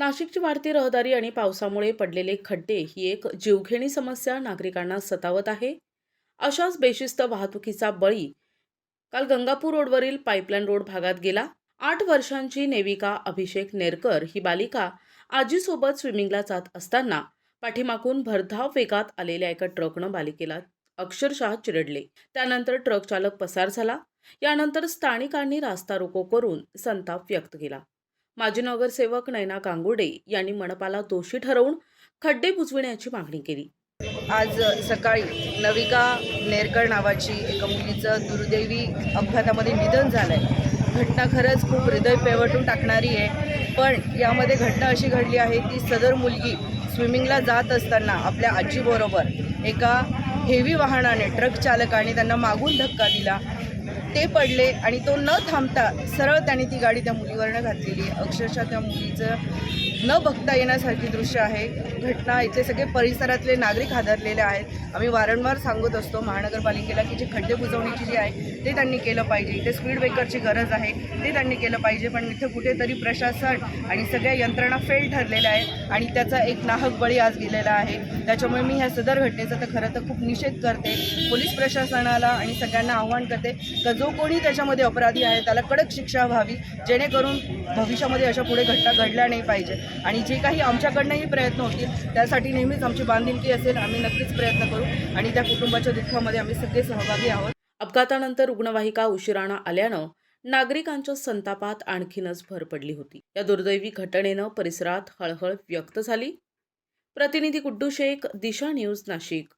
नाशिकची वाढती रहदारी आणि पावसामुळे पडलेले खड्डे ही एक जीवघेणी समस्या नागरिकांना सतावत आहे. अशाच बेशिस्त वाहतुकीचा बळी काल गंगापूर रोडवरील पाईपलाईन रोड भागात गेला. आठ वर्षांची नेविका अभिषेक नेरकर ही बालिका आजीसोबत स्विमिंगला जात असताना पाठीमागून भरधाव वेगात आलेल्या एका ट्रकनं बालिकेला अक्षरशः चिरडले. त्यानंतर ट्रक चालक पसार झाला. यानंतर स्थानिकांनी रास्ता रोको करून संताप व्यक्त केला. माजी नगरसेवक नैना कांगुर्डे यांनी मनपाला दोषी ठरवून खड्डे बुजविण्याची मागणी केली. आज सकाळी नविका नेरकर नावाची एका मुलीचं दुर्दैवी अपघातामध्ये निधन झालं आहे घटना खरंच खूप हृदय पेवटून टाकणारी आहे पण यामध्ये घटना अशी घडली आहे की सदर मुलगी स्विमिंगला जात असताना आपल्या आजीबरोबर एका हेवी वाहनाने ट्रक चालकाने त्यांना मागून धक्का दिला. ते पडले आणि तो न थांबता सरळ त्याने ती गाडी त्या मुलीवरनं घातलेली आहे. अक्षरशः त्या मुलीचं न बघता येण्यासारखी दृश्य आहे. घटना इथले सगळे परिसरातले नागरिक हादरलेले आहेत. आम्ही वारंवार सांगत असतो महानगरपालिकेला की जे खड्डे बुजवण्याची जी आहे ते त्यांनी केलं पाहिजे. इथे स्पीड ब्रेकरची गरज आहे ते त्यांनी केलं पाहिजे. पण इथे कुठेतरी प्रशासन आणि सगळ्या यंत्रणा फेल ठरलेल्या आहेत आणि त्याचा एक नाहक बळी आज गेलेला आहे. त्याच्यामुळे मी ह्या सदर घटनेचा तर खरं तर खूप निषेध करते. पोलीस प्रशासनाला आणि सगळ्यांना आव्हान करते. जो कोणी त्याच्यामध्ये अपराधी आहे त्याला कडक शिक्षा व्हावी जेणेकरून भविष्यामध्ये अशा पुढे घटना घडल्या नाही पाहिजे. आणि जे काही आमच्याकडनंही प्रयत्न होतील त्यासाठी नेहमीच आमची बांधिलकी असेल आम्ही नक्कीच प्रयत्न करू आणि त्या कुटुंबाच्या दुःखामध्ये आम्ही सगळे सहभागी आहोत. अपघातानंतर रुग्णवाहिका उशिराणा आल्यानं नागरिकांच्या संतापात आणखीनच भर पडली होती. या दुर्दैवी घटनेनं परिसरात हळहळ व्यक्त झाली. प्रतिनिधी गुड्डू शेख दिशा न्यूज नाशिक.